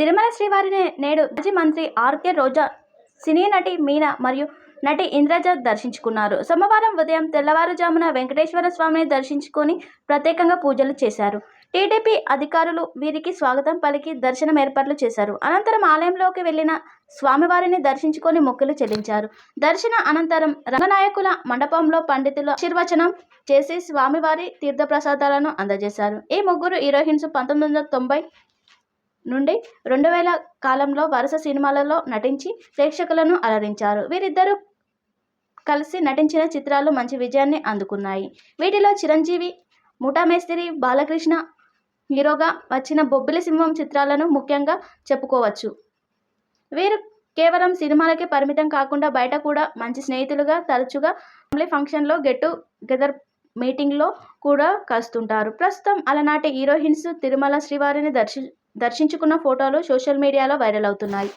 తిరుమల శ్రీవారిని నేడు మాజీ మంత్రి ఆర్కే రోజా సినీ నటి మీనా మరియు నటి ఇంద్రజ దర్శించుకున్నారు. సోమవారం ఉదయం తెల్లవారుజామున వెంకటేశ్వర స్వామిని దర్శించుకొని ప్రత్యేకంగా పూజలు చేశారు. టీడీపీ అధికారులు వీరికి స్వాగతం పలికి దర్శనం ఏర్పాట్లు చేశారు. అనంతరం ఆలయంలోకి వెళ్ళిన స్వామివారిని దర్శించుకొని మొక్కులు చెల్లించారు. దర్శన అనంతరం రంగనాయకుల మండపంలో పండితులు ఆశీర్వచనం చేసి స్వామివారి తీర్థప్రసాదాలను అందజేశారు. ఈ ముగ్గురు హీరోయిన్స్ పంతొమ్మిది వందల తొంభై నుండి రెండు వేల కాలంలో వరుస సినిమాలలో నటించి ప్రేక్షకులను అలరించారు. వీరిద్దరూ కలిసి నటించిన చిత్రాలు మంచి విజయాన్ని అందుకున్నాయి. వీటిలో చిరంజీవి ముఠామేస్తిరి బాలకృష్ణ హీరోగా వచ్చిన బొబ్బిలి సింహం చిత్రాలను ముఖ్యంగా చెప్పుకోవచ్చు. వీరు కేవలం సినిమాలకే పరిమితం కాకుండా బయట కూడా మంచి స్నేహితులుగా తరచుగా ఫ్యామిలీ ఫంక్షన్లో గెట్ గెదర్ మీటింగ్లో కూడా కలుస్తుంటారు. ప్రస్తుతం అలనాటి హీరోయిన్స్ తిరుమల శ్రీవారిని దర్శి దర్శించుకున్న ఫోటోలు సోషల్ మీడియాలో వైరల్ అవుతున్నాయి.